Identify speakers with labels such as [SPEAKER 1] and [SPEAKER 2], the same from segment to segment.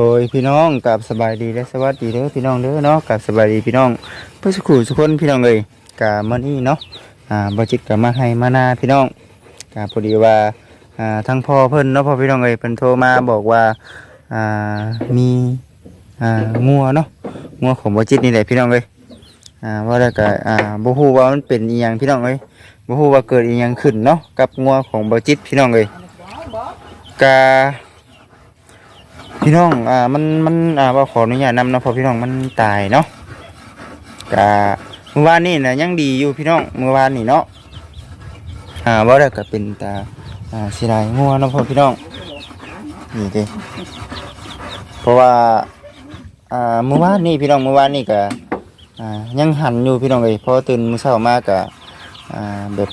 [SPEAKER 1] โดยพี่น้องกับสบายดีและสวัสดีเด้อพี่น้องเด้อเนาะกับสบายดีพี่น้องเพื่อสุขุสุคนพี่น้องเลยกับมื้อนี้เนาะอ่าบจิตกับมาให้มานาพี่น้องกับพอดีว่าอ่าทั้งพ่อเพิ่นเนาะพ่อพี่น้องเอ้ยเพิ่นโทรมาบอกว่าอ่ามีอ่างัวเนาะงัวของบ่จิตนี่แหละพี่น้องเอ้ยอ่าว่าแล้วก็อ่าบ่ฮู้ว่ามันเป็นอีหยังพี่น้องเอ้ยบ่ฮู้ว่าเกิดอีหยังขึ้นเนาะกับงัวของบ่จิตพี่น้องเอ้ยกะ พี่น้องอ่ามันมันอ่าว่าขออนุญาตนำนะเพอพี่น้องมันตายเนาะกะเมื่อวานนี่นะยังดีอยู่พี่น้องเมื่อวานนี่เนาะอ่าว่าแล้วก็เป็นตาอ่าสียดายงัวเนาะพอพี่น้องนี่ด้เพราะว่าอ่าเมื่อวานนี่พี่น้องเมื่อวานนี่ก็อ่ายังหันอยู่พี่น้องเลยเพอตื่นมื้อเช้ามากก็อ่าแบบ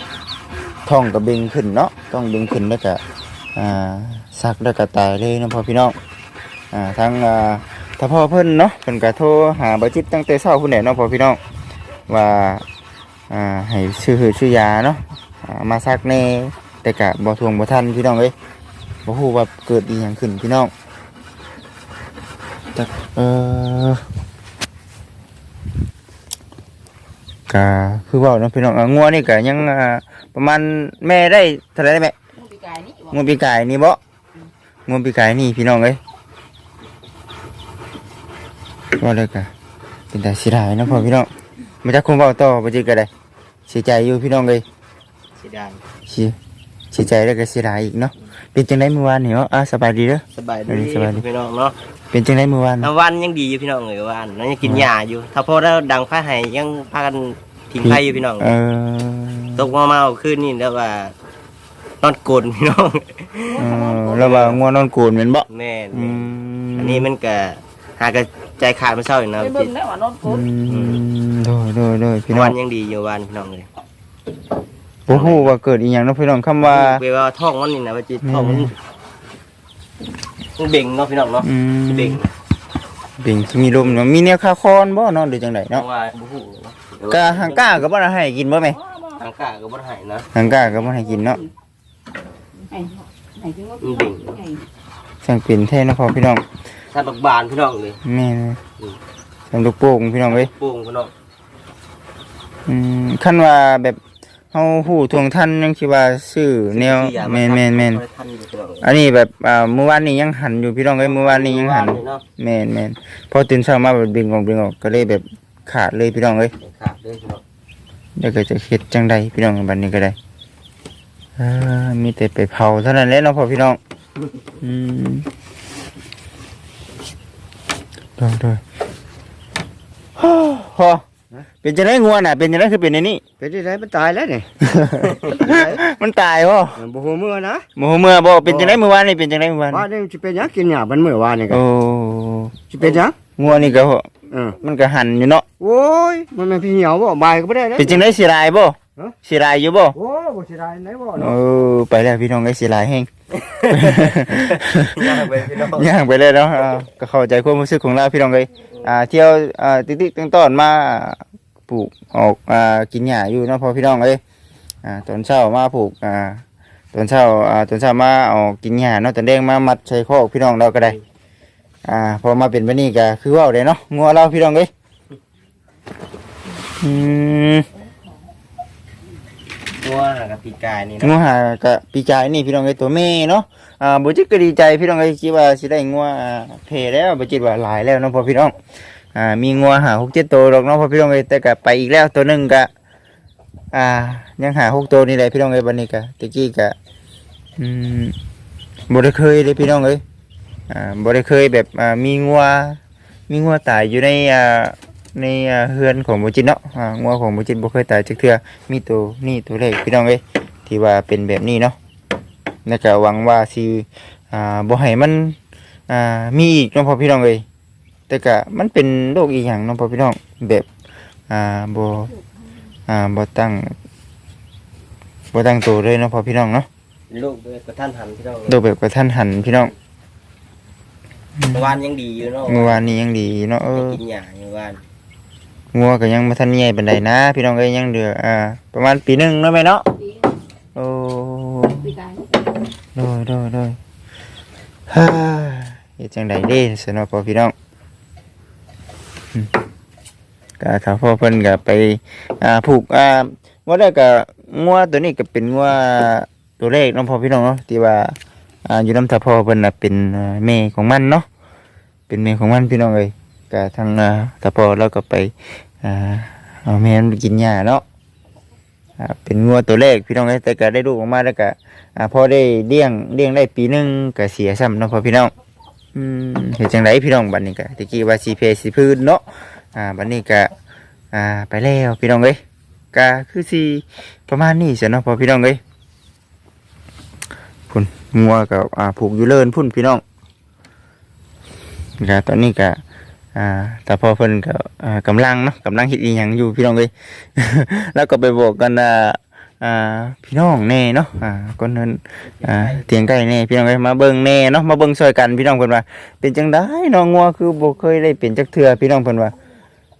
[SPEAKER 1] ท้องก็เบ่งขึ้นเนาะต้องเบ่งขึ้นแล้วก็อ่าสักแล้วก็ตายเลยนะพอพี่น้อง อ่าทั้งอ่าถ้าพ่อเพิ่นเนาะเพิ่นก็โทรหาบ่จิตตั้งแต่เช้าพุ่นแหละเนาะพ่อพี่น้องว่าอ่าให้ซื้อซื้อยาเนาะอ่ามาซักแน่แต่ก็บ่ทวงบ่ทันพี่น้องเอ้ยบ่ฮู้ว่าเกิดอีหยังขึ้นพี่น้องจักเอ่อก็คือเว้าเนาะพี่น้องอ่างัวนี่ก็ยังอ่าประมาณแม่ได้เท่าไหร่ได้แม่
[SPEAKER 2] ปีกายนี่
[SPEAKER 1] งวงปีกายนี่บ่งวงปีกายนี่พี่น้องเอ้ย ว่าเลยกะเป็นแต่เสียดายเนาะพ่อพี่น้องมาจากคุณเว้าต่อบ่จิกก็ได้เสียใจอยู่พี่น้องเอ้ย
[SPEAKER 3] เสียดาย
[SPEAKER 1] เสียเสียใจแล้วก็เสียดายอีกเนาะเป็นจังไดเมื่อวานนี่เนาะอะสบายดีเด้อ
[SPEAKER 3] สบาย
[SPEAKER 1] เออ
[SPEAKER 3] ดี
[SPEAKER 1] สบายดี
[SPEAKER 3] พี่น้องเนาะ
[SPEAKER 1] เป็นจังไดเมื่อวาน
[SPEAKER 3] น้ำวันยังดีอยู่พี่น้องเลยวันนั้นยังกินยาอยู่ ถ้าพอแล้วดังไฟให้ยังพากันทิ้งไฟอยู่พี่น้อง
[SPEAKER 1] เออ
[SPEAKER 3] ตกมาเมาๆขึ้นนี่แล้วว่านอนโกนพี่น้อง
[SPEAKER 1] เออแล้วว่างัวนอนกูนแม่นบ่
[SPEAKER 3] แม่น
[SPEAKER 1] อืม
[SPEAKER 3] อันนี้มันก็หากระ ใจขาดมันเศร้าอยู่นะ
[SPEAKER 2] ไปเบิ่งได้ว่านอนโก
[SPEAKER 1] อื
[SPEAKER 2] น
[SPEAKER 1] มโดยโดยโดยพี่น้อ
[SPEAKER 3] วั
[SPEAKER 1] ง
[SPEAKER 3] นยังดีอยู่วันพี่น้องเลย
[SPEAKER 1] บ่ฮู้ว่าเกิดอีหยังเนาะพี่น้องคำว่า
[SPEAKER 3] เวลาท้องมันนี่นะว่าจิท้องมันมันเบ่งเนาะพี่น้องเนาะ
[SPEAKER 1] อืม
[SPEAKER 3] เบ่ง
[SPEAKER 1] เบ่งที่มีลมเนาะมีแนวคาคอนบ่เนาะหรือจังได
[SPEAKER 3] เพ
[SPEAKER 1] เนาะ
[SPEAKER 3] ราะว่าบุหูเนาะ
[SPEAKER 1] กะหังก้าก็บ่ได้ให้กินบ่แม่
[SPEAKER 3] ทางกาก็บ่ได้ให้นะ
[SPEAKER 1] หังก้าก็บ่ให้กินเนาะ
[SPEAKER 2] ไอ้ไอ้ถึงว่า
[SPEAKER 3] มันเบ่ง
[SPEAKER 2] ไอ้
[SPEAKER 1] สั่งเป็นแท้เนาะพ่อพี่น้อง
[SPEAKER 3] ถ้าบักบานพี่น้องเลย
[SPEAKER 1] แม่นสำลูกโป่งพี่น้องเอ้ย
[SPEAKER 3] โป่งพี่น้อง
[SPEAKER 1] อืมคันว่าแบบเฮาฮู้ทวงทันยังสิว่าซื้อแนวแม่นแม่นแม่น
[SPEAKER 3] ทันอยู่พี่น้องเลย
[SPEAKER 1] อันนี้แบบอ่าเมื่อวานนี้ยังหันอยู่พี่น้องเอ้ยเมื่อวานนี้ยังหัน
[SPEAKER 3] เนาะ
[SPEAKER 1] แม่นแม่นพอตื่นเช้ามาแบบดึงออกดึงออกก็เลยแบบขาดเลยพี่น้องเอ้ย
[SPEAKER 3] ขาดเลยพี่น้อง
[SPEAKER 1] เดี๋ยวก็จะเฮ็ดจังใดพี่น้องบัดนี้ก็ได้อ่ามีแต่ไปเผาเท่านั้นแหละเนาะพ่อพี่น้องอืม โดยโดยพอเป็นจะได้งัวน่ะ เป็นจะได้คือเป็นในนี้
[SPEAKER 4] เป็นที่ไหนมันตายแล้วนี่
[SPEAKER 1] มันตายบ่
[SPEAKER 4] มันบ่ฮู้มื้อนะ
[SPEAKER 1] โมโหเมื่อบ่เป็นจังได๋เมื่อวานนี่เป็นจังได๋เมื่อวาน
[SPEAKER 4] ว่านี่สิเป็นหยังกินหญ้ามันมื้อวานนี่ก็
[SPEAKER 1] โอ้
[SPEAKER 4] สิเป็นหยัง
[SPEAKER 1] งัวนี่ก็
[SPEAKER 4] เออ
[SPEAKER 1] มันก็หันอยู่เนาะ
[SPEAKER 4] โอ้ยมันแม่นพี่เหี่ยวบ่บายก็บ่ได้เด้
[SPEAKER 1] เป็นจังได๋สิลายบ่
[SPEAKER 4] ฮะ
[SPEAKER 1] สิลายอยู่บ่
[SPEAKER 4] โอ้บ่สิได้ไหนบ่
[SPEAKER 1] เอ
[SPEAKER 4] เนาะ
[SPEAKER 1] อไปแล้วพี่น้องไอ้สิลายแฮง
[SPEAKER 3] ย่างไปพี่น้อง
[SPEAKER 1] ย่างไปเลยเนาะอ่าก็เข้าใจความรู้สึกของเราพี่น้องเอ้ยอ่าเที่ยวอ่าติ๊กๆตั้งต้นมาปลูกออกอ่ากินหญ้าอยู่เนาะพอพี่น้องเอ้ยอ่าตอนเช้ามาปลูกอ่าตอนเช้าอ่าตอนเช้ามาออกกินหญ้าเนาะตอนแดงมามัดใส่คอกพี่น้องเราก็ได้อ่าพอมาเป็นแบบนี้ก็คือเว่าเลยเนาะงัวเราพี่น้องเอ้ยอืม
[SPEAKER 3] งัวกับปีกายนี่
[SPEAKER 1] งัวหากะปีกายนี่พี่น้องเอ้ตัวแม่เนาะอ่าบุจิตก็ดีใจพี่น้องเอ้คิดว่าสิได้งัวเพแล้วบุจิตว่าหลายแล้วเนาะพอพี่น้องอ่ามีงัวหาหกเจ็ดตัวดอกเนาะพอพี่น้องเอ้แต่ก็ไปอีกแล้วตัวหนึ่งก็อ่า ยังหาหกตัวนี่แหละพี่น้องเอ้บัดนี้ก็ตะกี้ก็อืมบ่ได้เคยเลยพี่น้องเอ้ยอ่าบ่ได้เคยแบบอ่ามีงัวมีงัวตายอยู่ในอ่า ในอ่าเฮือนของบุจิตเนาะอ่างัวของบุจิตบ่เคยตายจักเทื่อมีตัวนี่ตัวเล็กพี่น้องเอ้ยที่ว่าเป็นแบบนี้เนาะแล้วก็หวังว่าสิอ่าบ่ให้มันอ่ามีอีกเนาะพ่อพี่น้องเอ้ยแต่ก็มันเป็นโรคอีหยังเนาะพ่อพี่น้องแบบอ่าบ่อ่าบ่ตั้งบ่ตั้งตัวเลยเนาะพ่อพี่น้องเนาะ
[SPEAKER 3] ลูกด้วยกระท่านหันพี่น้อง
[SPEAKER 1] โรคแบบกระทันหันพี่น้อง
[SPEAKER 3] เมื่อวานยังดีอยู่เนาะ
[SPEAKER 1] เมื่อวานนี้ยังดีเนาะเออ
[SPEAKER 3] กินหญ้าเมื่อวาน
[SPEAKER 1] งัวก็ยังบ่ทันใหญ่ปานใดนะ พี่น้องเอ้ยยังเหลืออ่าประมาณปีหนึงเนาะแม่เนาะ
[SPEAKER 2] ปี
[SPEAKER 1] โอ้
[SPEAKER 2] ปีกาย
[SPEAKER 1] โดยโดยโดยฮ่าเฮ็ดจังไดเด้สนอพอพี่น้องอืมก็ถ้าพ่อเพิ่นก็ไปอ่าผูกอ่าว่าได้ก็งัวตัวนี้ก็เป็นงัวตัวแรกเน้องพ่อพี่น้องเนาะที่ว่าอ่าอยู่น้ำถ้าพ่อเพิ่นน่ะเป็นอ่าแม่ของมันเนาะเป็นแม่ของมันพี่น้องเอ้ย ก็ทางอ่าถ้าพ่อเราก็ไปอ่าเอาแม่นกินหญ้าเนาะเป็นงัวตัวแรกพี่น้องเอ้ยแต่ก็ได้ลูกออกมาแล้วก็พอได้เลี้ยงเลี้ยงได้ปีหนึงก็เสียซ้ำเนาะพอพี่น้องเห็นจังไดพี่น้องบัดนี้ก็ตะกี้ว่าสีเพสีพื้นเนาะอ่าบัดนี้ก็อ่าไปแล้วพี่น้องเอ้ยก็คือสิประมาณนี้ซะเนาะพอพี่น้องเอ้ยพุ่นงัวก็อ่าผูกอยู่เลินพุ่นพี่น้องก็ตอนนี้ก็ อ่าแต่พอเพิ่นก็อ่ากำลังเนาะกำลังเฮ็ดอีหยังอยู่พี่น้องเอ้ย แล้วก็ไปบอกกันอ่าอ่าพี่น้องแน่เนาะอ่าคนนั้นอ่าเตียงใกล้แน่พี่น้องเอ้ยมาเบิ่งแน่เนาะมาเบิ่งช่วยกันพี่น้องเพิ่นว่า เป็นจังได๋น้องงัวคือบ่เคยได้เป็นจักเทื่อพี่น้องเพิ่นว่า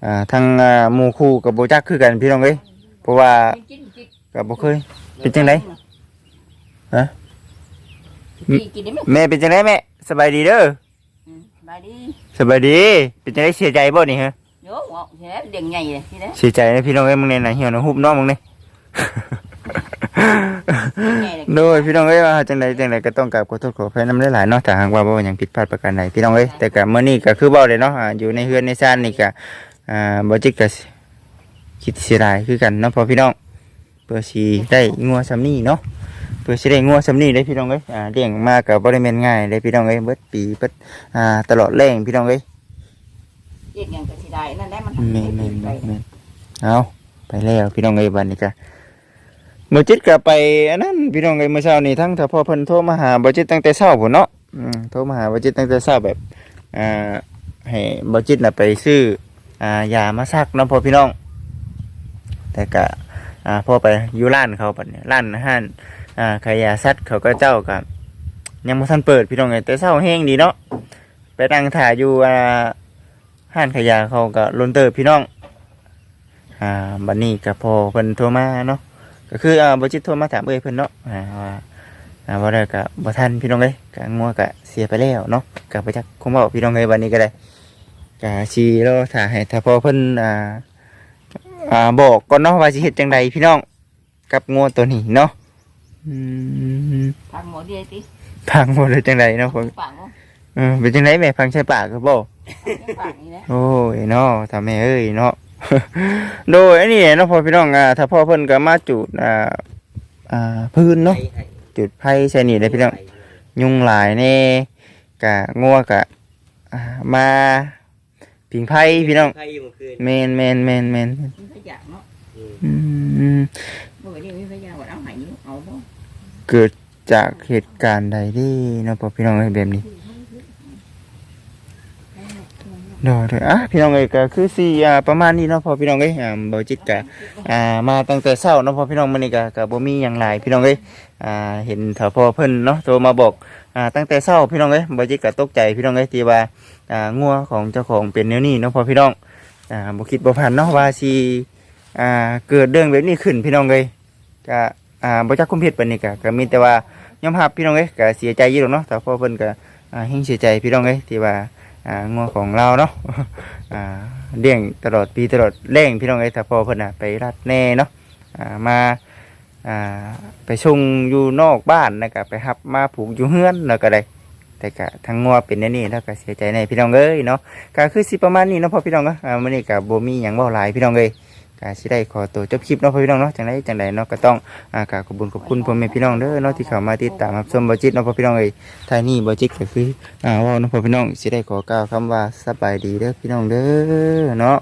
[SPEAKER 1] อ่าทางอ่าหมู่คู่กับบ่จักคือกันพี่น้องเอ้ยเพราะว่า
[SPEAKER 2] กินกิน
[SPEAKER 1] ก็บ่เคยเป็นจังไดฮะ
[SPEAKER 2] กินกินได้ไหม
[SPEAKER 1] แม่เป็นจังไดแม่สบายดีเด้อ
[SPEAKER 2] อืมบายดี
[SPEAKER 1] สบายดีเป็นจังไดเสียใจบ่นี่ฮะ
[SPEAKER 2] โย่งอกเสียเด็กใหญ่เลยทีนี้
[SPEAKER 1] เสียใจนะพี่น้องเอ้ยมึงเนี่ยนะเหี่ยวนะหุบน้องมึงนี่
[SPEAKER 2] ใหญ่เลย
[SPEAKER 1] โดยพี่น้องเอ้ยว่าจังไดจังไดก็ต้องกราบขอโทษขออภัยนำหลายๆเนาะถ้าหากว่าบ่ว่าหยังผิดพลาดประการใดพี่น้องเอ้ยแต่ก็มื้อนี้ก็คือเว้าเลยเนาะอ่าอยู่ในเฮือนในซ่านนี่ก็อ่าบ่จิกก็คิดเสียดายคือกันเนาะพอพี่น้องเพื่อสิได้งัวซำนี้เนาะเพื่อสิได้งัวซำนี้ได้พี่น้องเอ้ยอ่าเลี้ยงมาก็บ่ได้แม่นง่ายได้พี่น้องเอ้ยเบิดปีเบิดอ่าตลอดแรงพี่น้องเอ้ย
[SPEAKER 2] เด็กยังก็สิได้นั่นแหละมัน
[SPEAKER 1] แม่นแม่นแม่นแม่นเอาไปแล้วพี่น้องเอ้ยบัดนี้ก็เมื่อจิตก็ไปอันนั้นพี่น้องเอ้ยเมื่อเช้านี้ทั้งถ้าพ่อเพิ่นโทรมาหาบ่จิตตั้งแต่เช้าพุ่นเนาะอืมโทรมาหาบ่จิตตั้งแต่เช้าแบบอ่าให้บ่จิตน่ะไปซื้ออ่ายามาซักเนาะพ่อพี่น้อง แต่ก็อ่าพอไปอยู่ร้านเขาบัดนี้ร้านอาหาร อ่าขายยาซัดเขาก็เจ้าก็ยังบ่ทันเปิดพี่น้องเอ้ยแต่เช้าแห้งดีเนาะไปนั่งถ่ายอยู่อ่าห้านขายยาเขาก็ลนเติบพี่น้องอ่าบัดนี้ก็พอเพิ่นโทรมาเนาะก็คืออ่าบ่จิตโทรมาถามเอ้ยเพิ่นเนาะอ่าว่าอ่าบ่ได้ก็บ่ทันพี่น้องเอ้ยก็งัวก็เสียไปแล้วเนาะก็ไปจักคงเว้าพี่น้องเอ้ยวันนี้ก็ได้ก็สิรอถ้าให้ถ้าพอเพิ่นอ่าอ่าบอกก่อนเนาะว่าสิเฮ็ดจังใดพี่น้องกับงัวตัวนี้เนาะ อืม
[SPEAKER 2] ทางหมอดีติ
[SPEAKER 1] พังบ่ได้จังใดเนาะผม
[SPEAKER 2] ปากเนาะ
[SPEAKER 1] เออเป็นจังไดแม่พังใช่ปากก็บ่
[SPEAKER 2] ปากนี่นะ
[SPEAKER 1] โอ้ยเนาะทำแม่เอ้ยเนาะโดยอันนี้เนาะพอพี่น้องอ่าถ้าพ่อเพิ่นก็มาจุดอ่าอ่าพื้นเนาะจุดไผ่ใส่นี่ได้พี่น้องยุงหลายแน่กะงัวกะอ่ามาผิงไผ่พี่น้อง
[SPEAKER 3] ใครอยู่เมื่อคืน
[SPEAKER 1] แมนแมนแมนแมน
[SPEAKER 2] มีพยาเนาะ
[SPEAKER 1] อืม
[SPEAKER 2] บ่ได้มีพยาว่าเอาให้เอาบ่
[SPEAKER 1] เกิดจากเหตุการณ์ใดที่เนาะพอพี่น้องเอ้ยแบบนี้เดี๋ยวเดี๋ยวอะพี่น้องเอ้ยก็คือสิอ่าประมาณนี้เนาะพอพี่น้องเอ้ยอ่าเบาจิตกะอ่ามาตั้งแต่เช้าเนาะพอพี่น้องมื้อนี้ก็ก็บ่มีหยังหลายพี่น้องเอ้ยอ่าเห็นถ้าพอเพิ่นเนาะโทรมาบอกอ่าตั้งแต่เช้าพี่น้องเอ้ยบ่จิตก็ตกใจพี่น้องเอ้ยที่ว่าอ่างัวของเจ้าของเป็นแนวนี้เนาะพอพี่น้องอ่าบ่คิดบ่ฝันเนาะว่าสิอ่าเกิดเรื่องแบบนี้ขึ้นพี่น้องเอ้ยก็ อ่าบ่จักคุมผิดปานนี้ก็ก็มีแต่ว่ายอมรับพี่น้องเอ้ยก็เสียใจอยู่หรอกเนาะแต่พ่อเพิ่นก็อ่าเฮงเสียใจพี่น้องเอ้ยที่ว่าอ่างัวของเราเนาะอ่าเลี้ยงตลอดปีตลอดแรงพี่น้องเอ้ยถ้าพ่อเพิ่นน่ะไปรัดแน่เนาะอ่ามาอ่าไปชงอยู่นอกบ้านแล้วก็ไปหับมาผูกอยู่เฮือนแล้วก็ได้แต่ก็ทั้งงัวเป็นแนวนี่แล้วก็เสียใจในพี่น้องเอ้ยเนาะก็คือสิประมาณนี้เนาะพ่อพี่น้องเนาะอ่ามื้อนี้ก็บ่มีหยังเว้าหลายพี่น้องเอ้ย ก็สิได้ขอตัวจบคลิปเนาะพ่อพี่น้องเนาะจังไดจังไดเนาะก็ต้องอ่ากราบขอบคุญขอบคุณพ่อแม่พี่น้องเด้อเนาะที่เข้ามาติดตามรับชมบ่จิตเนาะพ่อพี่น้องเอ้ยท้ายนี้บ่จิตก็คืออ่าเว้าเนาะพ่อพี่น้องสิได้ขอกล่าวคำว่าสบายดีเด้อพี่น้องเด้อเนาะ